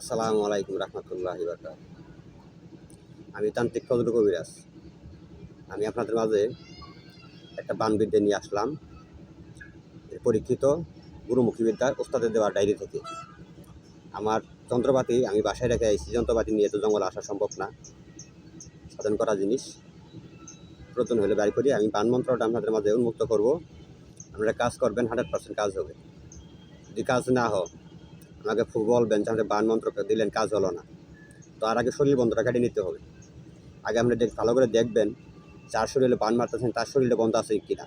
আসসালামু আলাইকুম রহমতুল্লাহ আমি তান্ত্রিক ফজল কবিরাজ। আমি আপনাদের মাঝে একটা বানবিদ্যা নিয়ে আসলাম। পরীক্ষিত গুরুমুখী বিদ্যার ওস্তাদের দেওয়া ডায়েরি থেকে। আমার যন্ত্রপাতি আমি বাসায় রেখে আইছি। যন্ত্রপাতি নিয়ে তো জঙ্গলে আসা সম্ভব না। সাধন করা জিনিস। প্রয়োজন হলে বাড়ি করি আমি বান মন্ত্রটা আপনাদের মাঝে উন্মুক্ত করব। আপনারা কাজ করবেন হান্ড্রেড পার্সেন্ট কাজ হবে। যদি কাজ না হয় আমাকে ফুটবল যে আমাদের বান মন্ত্র দিলেন, কাজ হলো না। তো আর আগে শরীর বন্ধটা কেটে নিতে হবে। আগে আপনি ভালো করে দেখবেন, যার শরীরে বান মারতেছেন, তার শরীরে বন্ধ আছে কিনা।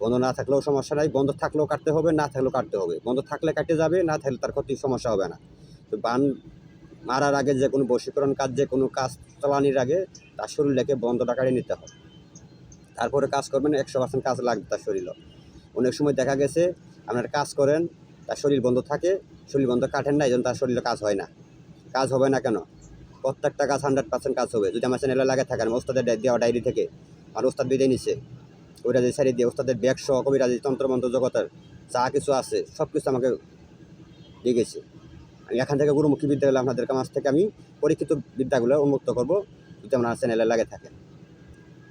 বন্ধ না থাকলেও সমস্যা নাই, বন্ধ থাকলেও কাটতে হবে, না থাকলেও কাটতে হবে। বন্ধ থাকলে কাটে যাবে, না থাকলে তার ক্ষতি সমস্যা হবে না। তো বান মারার আগে যে কোনো বশীকরণ কাজ, যে কোনো কাজ চালানির আগে তার শরীরটাকে বন্ধটা কাটিয়ে নিতে হবে। তারপরে কাজ করবেন, একশো পার্সেন্ট কাজ লাগবে তার শরীরও অনেক সময় দেখা গেছে, আপনার কাজ করেন, তার শরীর বন্ধ থাকে শরীর বন্ধ কাটেন না এই তার শরীরে কাজ হয় না। কাজ হবে না কেন? প্রত্যেকটা কাজ হান্ড্রেড পার্সেন্ট কাজ হবে। যদি আমার চ্যানেলে লাগে থাকেন ওস্তাদের দেওয়া ডায়েরি থেকে, আর ওস্তাদ বিদায় নিচ্ছে কবিরাজি সারি দিয়ে ওস্তাদের ব্যাগ সহ কবিরাজি তন্ত্রমন্ত্র জগতের যা কিছু আছে সব কিছু আমাকে দিয়ে গেছে। আমি এখান থেকে গুরুমুখী বিদ্যা বিদ্যাগুলো আপনাদের কাছ থেকে আমি পরীক্ষিত বিদ্যাগুলো উন্মুক্ত করব, যদি আমার চ্যানেলে লাগে থাকে।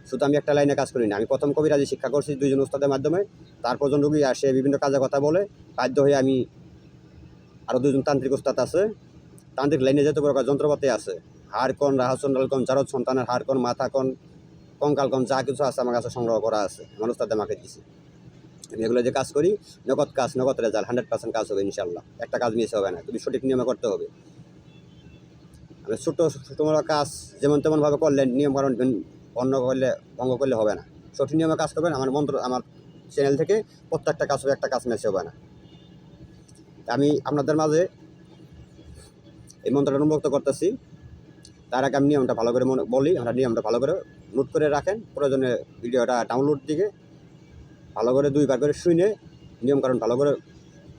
শুধু আমি একটা লাইনে কাজ করি না, আমি প্রথম কবিরাজি শিক্ষা করছি দুইজন ওস্তাদের মাধ্যমে, তারপর জন রুগী আসে, বিভিন্ন কাজে কথা বলে, বাধ্য হয়ে আমি আরও দুজন তান্ত্রিক ওস্তাদ আছে। তান্ত্রিক লাইনে যেতে প্রকার যন্ত্রপাতি আছে। হাড় কন রাহাচন্ডাল কন জারদ সন্তানের হাড় কন মাথা কন কঙ্কাল কন যা কিছু আছে আমার কাছে সংগ্রহ করা আছে। আমার ওস্তাদ আমাকে দিয়েছে। আমি এগুলো যে কাজ করি, নগদ কাজ, নগদ রেজাল্ট, হান্ড্রেড পার্সেন্ট কাজ হবে ইনশাল্লাহ। একটা কাজ মিস হবে না, তুমি সঠিক নিয়মে করতে হবে। আমি ছোটো ছোটোমোটো কাজ যেমন তেমনভাবে করলেন নিয়ম কারণ অন্য করলে ভঙ্গ করলে হবে না। সঠিক নিয়মে কাজ করবেন, আমার মন্ত্র, আমার চ্যানেল থেকে প্রত্যেকটা কাজ হবে, একটা কাজ মিস হবে না। আমি আপনাদের মাঝে এই মন্ত্রটা উন্মুক্ত করতেছি। তার আগে আমি নিয়মটা ভালো করে মনে বলি, আমরা নিয়মটা ভালো করে নোট করে রাখেন। প্রয়োজনে ভিডিওটা ডাউনলোড দিকে ভালো করে দুইবার করে শুনে নিয়মকানুন ভালো করে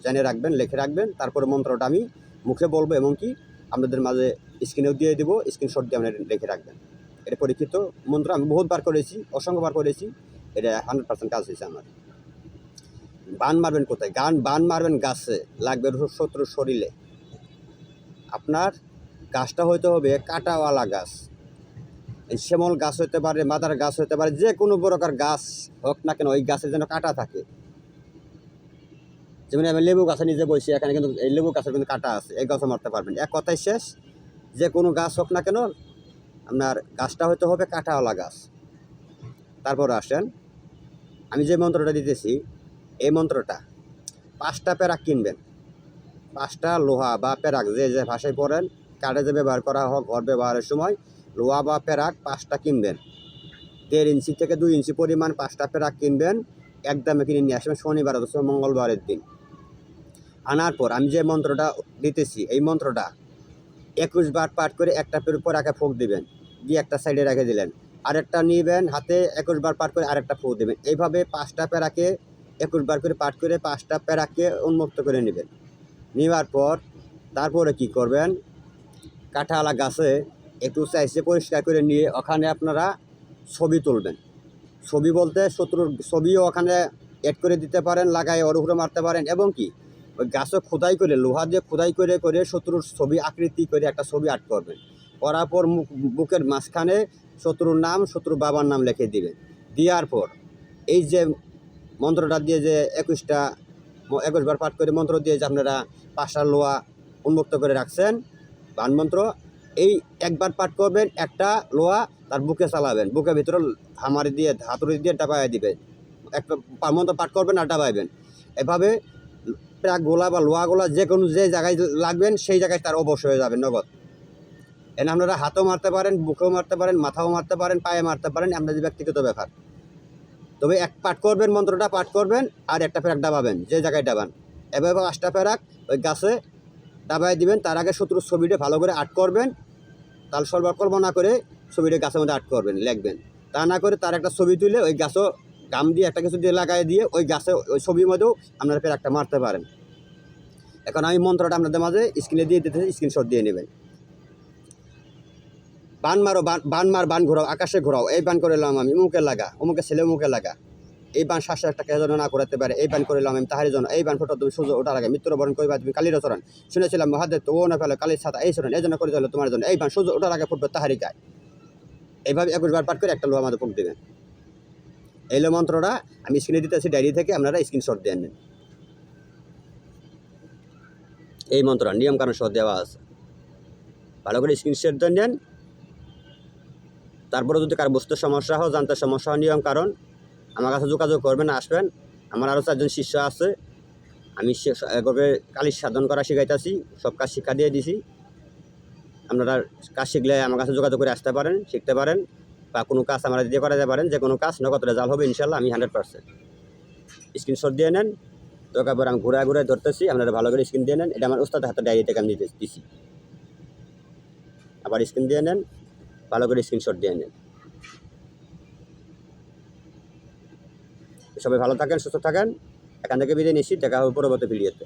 জেনে রাখবেন, লিখে রাখবেন। তারপরে মন্ত্রটা আমি মুখে বলব এবং কি আপনাদের মাঝে স্ক্রিনেও দিয়ে দেবো স্ক্রিনশট দিয়ে আপনারা লিখে রাখবেন। এটা পরীক্ষিত মন্ত্র, আমি বহুতবার করেছি, অসংখ্যবার করেছি, এটা হান্ড্রেড পার্সেন্ট কাজ হয়েছে আমার। বান মারবেন কোথায়? গান বান মারবেন গাছে, লাগবে শত্রুর শরীরে। আপনার গাছটা হইতে হবে কাঁটাওয়ালা গাছ। এই শ্যামল গাছ হতে পারে, মাদার গাছ হতে পারে, যে কোনো প্রকার গাছ হোক না কেন, ওই গাছের যেন কাঁটা থাকে। যেমন আমি লেবু গাছে নিজে বসি এখানে কিন্তু এই লেবু গাছের কিন্তু কাঁটা আছে, এই গাছও মারতে পারবেন। এক কথাই শেষ, যে কোনো গাছ হোক না কেন, আপনার গাছটা হতে হবে কাঁটাওয়ালা গাছ। তারপর আসেন, আমি যে মন্ত্রটা দিতেছি এই মন্ত্রটা, পাঁচটা প্যারাক কিনবেন। পাঁচটা লোহা বা প্যারাক যে যে ভাষায় পড়েন, কাঠে যে ব্যবহার করা হোক, ঘর ব্যবহারের সময় লোহা বা প্যারাক পাঁচটা কিনবেন। দেড় ইঞ্চি থেকে দুই ইঞ্চি পরিমাণ পাঁচটা প্যারাক কিনবেন একদমে কিনে নিয়ে আসবেন শনিবার অথবা মঙ্গলবারের দিন। আনার পর আমি যে মন্ত্রটা দিতেছি, এই মন্ত্রটা একুশ বার পাঠ করে একটা পের উপর একা ফুঁক দিবেন, দিয়ে একটা সাইডে রেখে দিলেন। আরেকটা নিবেন, হাতে একুশ বার পাঠ করে আরেকটা ফুঁক দিবেন। এইভাবে পাঁচটা প্যারাকে একুশ বার করে পাঠ করে পাঁচটা প্যারাকে উন্মুক্ত করে নেবেন। নেওয়ার পর তারপরে কি করবেন? কাঁঠালা গাছে একটু চাইছে পরিষ্কার করে নিয়ে ওখানে আপনারা ছবি তুলবেন। ছবি বলতে শত্রুর ছবিও ওখানে এড করে দিতে পারেন লাগাই উপরে মারতে পারেন এবং কি ওই গাছও খোদাই করে, লোহা দিয়ে খোদাই করে করে শত্রুর ছবি আকৃতি করে একটা ছবি আর্ট করবেন। করার পর বুকের মাঝখানে শত্রুর নাম, শত্রুর বাবার নাম লিখে দিবেন। দেওয়ার পর এই যে মন্ত্রটা দিয়ে যে একুশটা একুশবার পাঠ করে মন্ত্র দিয়ে যে আপনারা পাঁচটা লোহা উন্মুক্ত করে রাখছেন, বান মন্ত্র, এই একবার পাঠ করবেন, একটা লোহা তার বুকে চালাবেন বুকের ভিতরে হামারি দিয়ে, হাতুড়ি দিয়ে ডাবাই দিবেন। একটা মন্ত্র পাঠ করবেন আর ডাবাইবেন। এভাবে প্রাক গোলা বা লোহা গোলা যে কোনো যে জায়গায় লাগবেন, সেই জায়গায় তার অবশ্য হয়ে যাবে নগদ। এনে আপনারা হাতও মারতে পারেন, বুকেও মারতে পারেন, মাথাও মারতে পারেন, পায়ে মারতে পারেন, আপনাদের ব্যক্তিগত ব্যাপার। তবে এক পাঠ করবেন, মন্ত্রটা পাঠ করবেন আর একটা ফেরাক ডাবাবেন, যে জায়গায় ডাবান। এভাবে পাঁচটা ফেরাক ওই গাছে ডাবাই দিবেন, তার আগে শত্রুর ছবিটা ভালো করে আর্ট করবেন, তাল সরবার কল্পনা করে ছবিটা গাছের মধ্যে আর্ট করবেন, লিখবেন। তা না করে তার একটা ছবি তুলে ওই গাছও গাম দিয়ে একটা কিছু দিয়ে লাগাই দিয়ে ওই গাছে ওই ছবির মধ্যেও আপনারা ফেরাকটা মারতে পারেন। এখন আমি মন্ত্রটা আপনাদের মাঝে স্ক্রিনে দিয়ে দিতেছি স্ক্রিনশট দিয়ে নেবেন। বান মারো, বান মার, বান ঘোরাও, আকাশে ঘোরাও। এই বান করে আমি, মুখে লাগা, অমুকে ছেলে মুখে লাগা। এই বান শ্বাস একটা কে যেন না করতে পারে, এই বান করিলাম আমি তাহারি জন্য। এই বান ফটো তুমি সূর্য ওঠার আগে মৃত্যুর বরণ করিবা, তুমি কালির চরণ শুনেছিলাম, মহাদেব তো ও না ফেলে কালির ছাতা, এই চরণ, এই জন্য করে দিল তোমার জন্য। এই বান সূর্য ওঠার আগে ফুটবে তাহারি গায়ে। এইভাবে একুশ বার পাঠ করে একটা লোহা আমাদের ফুট দেবেন এই লো মন্ত্রটা আমি স্ক্রিনে দিতেছি ডায়েরি থেকে আপনারা স্ক্রিনশট দিয়ে নেন এই মন্ত্র নিয়ম কারণ সহ দেওয়া আছে। ভালো করে স্ক্রিনশট দিয়ে নেন তারপরে যদি কার বুঝতে সমস্যা হয়, জানতে সমস্যা হয়, নিয়ম কারণ, আমার কাছে যোগাযোগ করবেন, আসবেন। আমার আরও চারজন শিষ্য আছে। আমি এভাবে কালির সাধন করা শিখাইতেছি, সব কাজ শিক্ষা দিয়ে দিছি। আপনারা কাজ শিখলে আমার কাছে যোগাযোগ করে আসতে পারেন, শিখতে পারেন, বা কোনো কাজ আমরা দিয়ে করাতে পারেন, যে কোনো কাজ, নগদ রেজাল্ট হবে, ইনশাল্লাহ, আমি হান্ড্রেড পার্সেন্ট। স্ক্রিনশট দিয়ে নেন তো তারপর আমি ঘুরে ঘুরে ধরতেছি, আপনারা ভালো করে স্ক্রিন দিয়ে নেন, এটা আমার উস্তাদের হাতে ডায়েরি থেকে আমি দিছি আবার স্ক্রিন দিয়ে নেন। ভালো করে স্ক্রিনশট দিয়ে নেন। সবাই ভালো থাকেন, সুস্থ থাকেন। এখান থেকে বিদায় নিশ্চিত দেখা হবে পরবর্তী ভিডিওতে